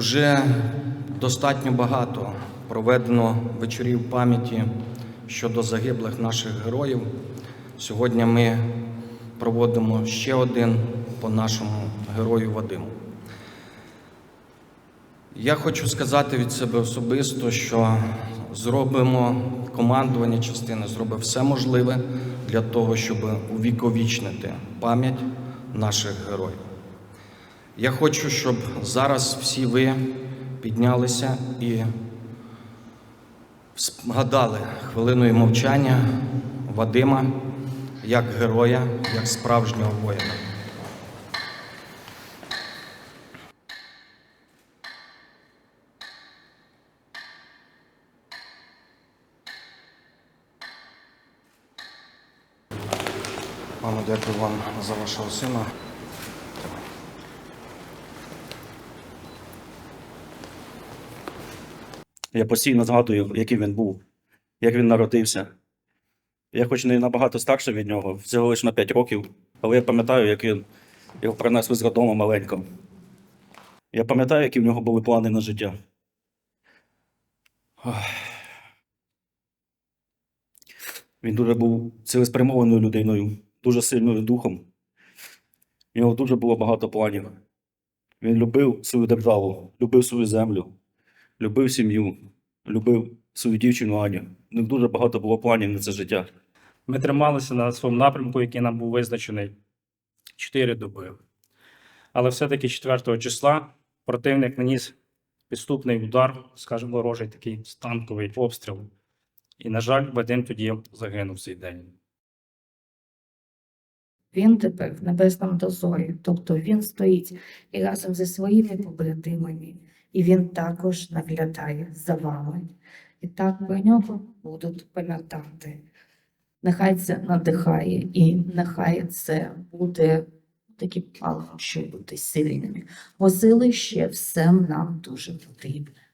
Уже достатньо багато проведено вечорів пам'яті щодо загиблих наших героїв. Сьогодні ми проводимо ще один по нашому герою Вадиму. Я хочу сказати від себе особисто, що зробимо командування частини, зробить все можливе для того, щоб увіковічнити пам'ять наших героїв. Я хочу, щоб зараз всі ви піднялися і згадали хвилиною мовчання Вадима як героя, як справжнього воїна. Мамо, дякую вам за вашого сина. Я постійно згадую, яким він був, як він народився. Я хоч не набагато старший від нього, всього лише на 5 років, але я пам'ятаю, як він його принесли з роддому маленько. Я пам'ятаю, які в нього були плани на життя. Він дуже був цілеспрямованою людиною, дуже сильною духом. У нього дуже було багато планів. Він любив свою державу, любив свою землю, любив сім'ю, любив свою дівчину Аню. У дуже багато було планів на це життя. Ми трималися на своєму напрямку, який нам був визначений 4 доби. Але все-таки 4 числа противник наніс підступний удар, скажімо, ворожий такий станковий обстріл. І, на жаль, Вадим тоді загинув цей день. Він тепер в небесному дозорі, тобто він стоїть і разом зі своїми побратимами, і він також наглядає за вами. І так про нього будуть пам'ятати. Нехай це надихає, і нехай це буде таким палом, щоб бути сильними. Бо сили ще всем нам дуже потрібне.